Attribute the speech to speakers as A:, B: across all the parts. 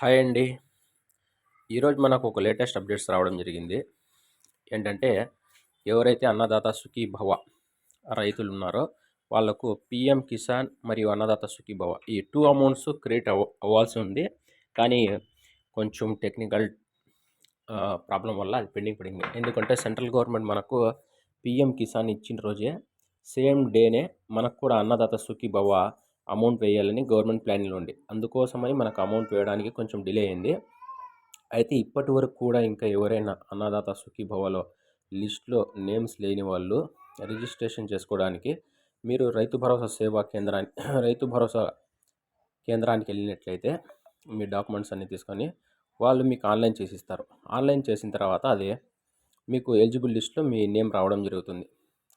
A: Hi అండి. ఈరోజు మనకు ఒక లేటెస్ట్ అప్డేట్స్ రావడం జరిగింది. ఏంటంటే ఎవరైతే అన్నదాత సుఖీ భవ రైతులు ఉన్నారో వాళ్ళకు పిఎం కిసాన్ మరియు అన్నదాత సుఖీ భవ ఈ టూ అమౌంట్స్ క్రియేట్ అవ అవ్వాల్సి ఉంది. కానీ కొంచెం టెక్నికల్ ప్రాబ్లం వల్ల అది పెండింగ్ పడింది. ఎందుకంటే సెంట్రల్ గవర్నమెంట్ మనకు పిఎం కిసాన్ ఇచ్చిన రోజే సేమ్ డేనే మనకు కూడా అన్నదాత సుఖీ భవ అమౌంట్ వేయాలని గవర్నమెంట్ ప్లాన్లో ఉంది. అందుకోసమని మనకు అమౌంట్ వేయడానికి కొంచెం డిలే అయింది. అయితే ఇప్పటి వరకు కూడా ఇంకా ఎవరైనా అన్నదాత సుఖీభవలో లిస్ట్లో నేమ్స్ లేని వాళ్ళు రిజిస్ట్రేషన్ చేసుకోవడానికి మీరు రైతు భరోసా సేవా కేంద్రానికి రైతు భరోసా కేంద్రానికి వెళ్ళినట్లయితే మీ డాక్యుమెంట్స్ అన్నీ తీసుకొని వాళ్ళు మీకు ఆన్లైన్ చేసిస్తారు. ఆన్లైన్ చేసిన తర్వాత అది మీకు ఎలిజిబుల్ లిస్ట్లో మీ నేమ్ రావడం జరుగుతుంది.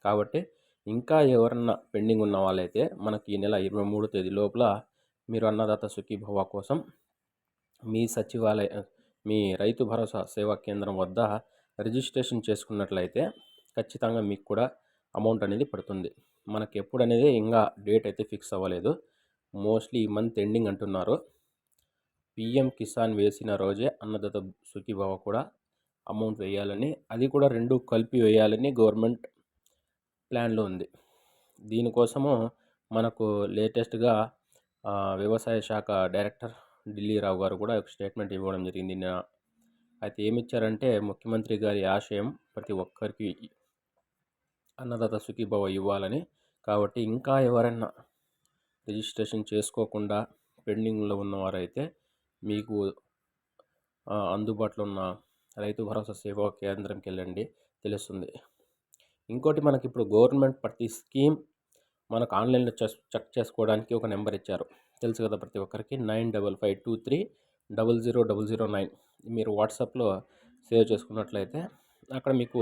A: కాబట్టి ఇంకా ఎవరన్నా పెండింగ్ ఉన్న వాళ్ళైతే మనకి ఈ నెల ఇరవై మూడో తేదీ లోపల మీరు అన్నదాత సుఖీభవ కోసం మీ సచివాలయ మీ రైతు భరోసా సేవా కేంద్రం వద్ద రిజిస్ట్రేషన్ చేసుకున్నట్లయితే ఖచ్చితంగా మీకు కూడా అమౌంట్ అనేది పడుతుంది. మనకి ఎప్పుడు అనేది ఇంకా డేట్ అయితే ఫిక్స్ అవ్వలేదు. మోస్ట్లీ ఈ మంత్ ఎండింగ్ అంటున్నారు. పిఎం కిసాన్ వేసిన రోజే అన్నదాత సుఖీభవ కూడా అమౌంట్ వేయాలని అది కూడా రెండు కలిపి వేయాలని గవర్నమెంట్ ప్లాన్లో ఉంది. దీనికోసము మనకు లేటెస్ట్గా వ్యవసాయ శాఖ డైరెక్టర్ ఢిల్లీ రావు గారు కూడా ఒక స్టేట్మెంట్ ఇవ్వడం జరిగింది. నిన్న అయితే ఏమిచ్చారంటే ముఖ్యమంత్రి గారి ఆశయం ప్రతి ఒక్కరికి అన్నదాత సుఖీభవ ఇవ్వాలని. కాబట్టి ఇంకా ఎవరైనా రిజిస్ట్రేషన్ చేసుకోకుండా పెండింగ్లో ఉన్నవారైతే మీకు అందుబాటులో ఉన్న రైతు భరోసా సేవా కేంద్రంకి వెళ్ళండి తెలుస్తుంది. ఇంకోటి మనకి ఇప్పుడు గవర్నమెంట్ ప్రతి స్కీమ్ మనకు ఆన్లైన్లో చెక్ చేసుకోవడానికి ఒక నెంబర్ ఇచ్చారు. తెలుసు కదా ప్రతి ఒక్కరికి nine double five two three double zero double zero nine. మీరు వాట్సాప్లో సేవ్ చేసుకున్నట్లయితే అక్కడ మీకు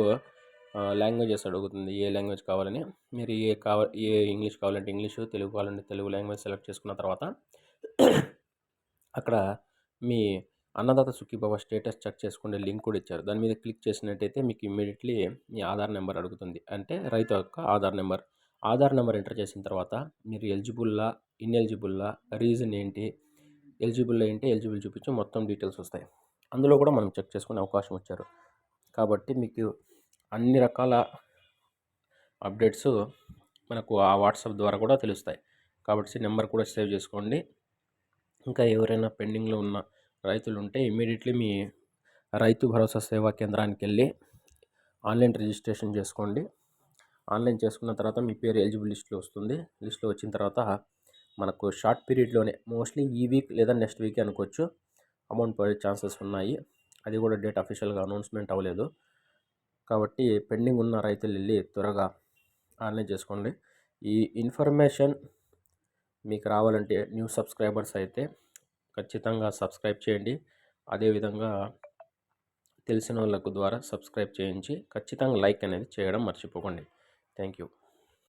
A: లాంగ్వేజెస్ అడుగుతుంది. ఏ లాంగ్వేజ్ కావాలని. మీరు ఏ కావ ఏ ఇంగ్లీష్ కావాలంటే ఇంగ్లీష్ తెలుగు కావాలంటే తెలుగు లాంగ్వేజ్ సెలెక్ట్ చేసుకున్న తర్వాత అక్కడ మీ అన్నదాత సుఖీభవ స్టేటస్ చెక్ చేసుకునే లింక్ కూడా ఇచ్చారు. దాని మీద క్లిక్ చేసినట్టయితే మీకు ఇమ్మీడియట్లీ మీ ఆధార్ నెంబర్ అడుగుతుంది. అంటే రైతు యొక్క Aadhaar number. Aadhaar number enter చేసిన తర్వాత మీరు ఎలిజిబుల్లా ఇన్ఎలిజిబుల్లా రీజన్ ఏంటి ఎలిజిబుల్ ఏంటి ఎలిజిబుల్ చూపించి మొత్తం డీటెయిల్స్ వస్తాయి. అందులో కూడా మనం చెక్ చేసుకునే అవకాశం వచ్చారు. కాబట్టి మీకు అన్ని రకాల అప్డేట్స్ మనకు ఆ వాట్సాప్ ద్వారా కూడా తెలుస్తాయి. కాబట్టి నెంబర్ కూడా సేవ్ చేసుకోండి. ఇంకా ఎవరైనా పెండింగ్లో ఉన్న రైతులు ఉంటే ఇమీడియట్లీ మీ రైతు భరోసా సేవా కేంద్రానికి వెళ్ళి ఆన్లైన్ రిజిస్ట్రేషన్ చేసుకోండి. ఆన్లైన్ చేసుకున్న తర్వాత మీ పేరు ఎలిజిబుల్ లిస్ట్లో వస్తుంది. లిస్ట్లో వచ్చిన తర్వాత మనకు షార్ట్ పీరియడ్లోనే మోస్ట్లీ ఈ వీక్ లేదా నెక్స్ట్ వీక్ అనుకోవచ్చు. అమౌంట్ పడే ఛాన్సెస్ ఉన్నాయి. అది కూడా డేట్ అఫీషియల్గా అనౌన్స్మెంట్ అవ్వలేదు. కాబట్టి పెండింగ్ ఉన్న రైతులు వెళ్ళి త్వరగా ఆన్లైన్ చేసుకోండి. ఈ ఇన్ఫర్మేషన్ మీకు రావాలంటే న్యూ సబ్స్క్రైబర్స్ అయితే ఖచ్చితంగా సబ్స్క్రైబ్ చేయండి. అదేవిధంగా తెలిసిన వాళ్ళకు ద్వారా సబ్స్క్రైబ్ చేయించి ఖచ్చితంగా లైక్ అనేది చేయడం మర్చిపోకండి. Thank you